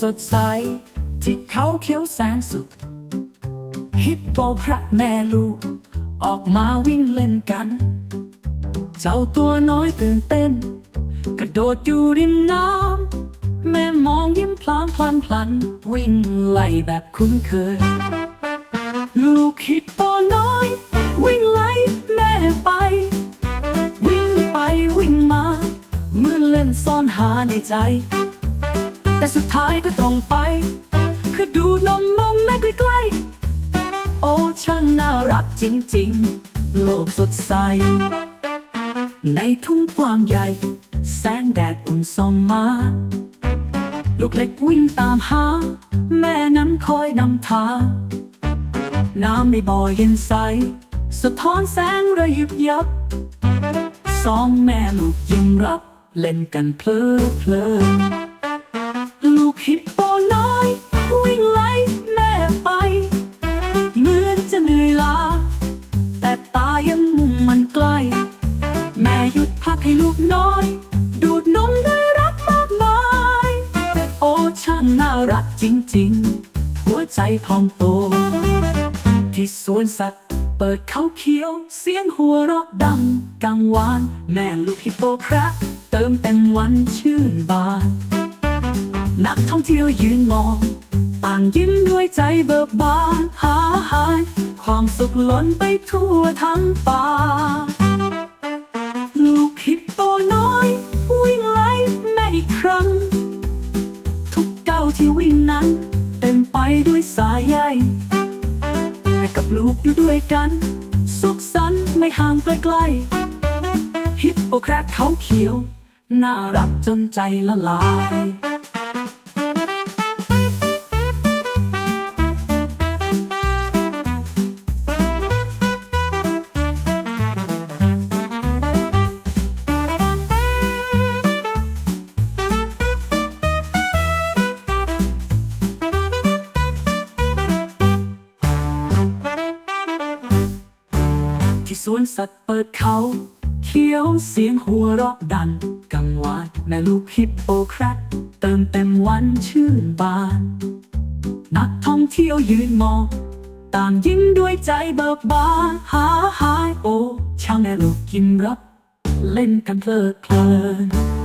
สดใส ที่เขาเขียวแสนสุข ฮิปโปพระแม่ลูก ออกมาวิ่งเล่นกัน เจ้าตัวน้อยตื่นเต้น กระโดดอยู่ริมน้ำ แม่มองยิ้มพลางพลันพลัน วิ่งไล่แบบคุ้นเคย ลูกฮิปโปน้อย วิ่งไล่แม่ไป วิ่งไปวิ่งมา เมื่อเล่นซ่อนหาในใจ สุดท้ายก็ตรงไป คือดูนมนมแม่ใกล้ๆโอ้ช่างน่ารักจริงๆ โลกสดใส ในทุ่งกว้างใหญ่ แสงแดดอุ่นส่องมา ลูกเล็กวิ่งตามหา แม่นั้นคอยนำทางน้ำในบ่อเย็นใส สะท้อนแสงระยิบยับ สองแม่ลูกยิ้มรับ เล่นกันเพลิดเพลิน หยุดพักให้ลูกน้อย ดูดนมด้วยรักมากมายโอ้ช่างน่ารักจริงๆ หัวใจพองโต ที่สวนสัตว์เปิดเขาเขียว เสียงหัวเราะดังกังวาน แม่ลูกฮิปโปครับเติมเต็มวันชื่นบาน นักท่องเที่ยวยืนมอง ต่างยิ้มด้วยใจเบิกบานหาหายความสุขล้นไปทั่วทั้งป่า ด้วยสายใยแม่กับลูกอยู่ด้วยกัน สุขสันต์ไม่ห่างไกลๆฮิปโปแครกเขาเขียว น่ารักจนใจละลาย วนสัตว์เปิดเขาเขียวเสียงหัวรอบดังกังวานแม่ลูกฮิปโปแครกเติมเต็มวันชื่นบาน นักท่องเที่ยวยืนมองต่างยิ้มด้วยใจเบิกบานหาหายโอชาวแม่ลูกกินรับ เล่นกันเพลิดเพลิน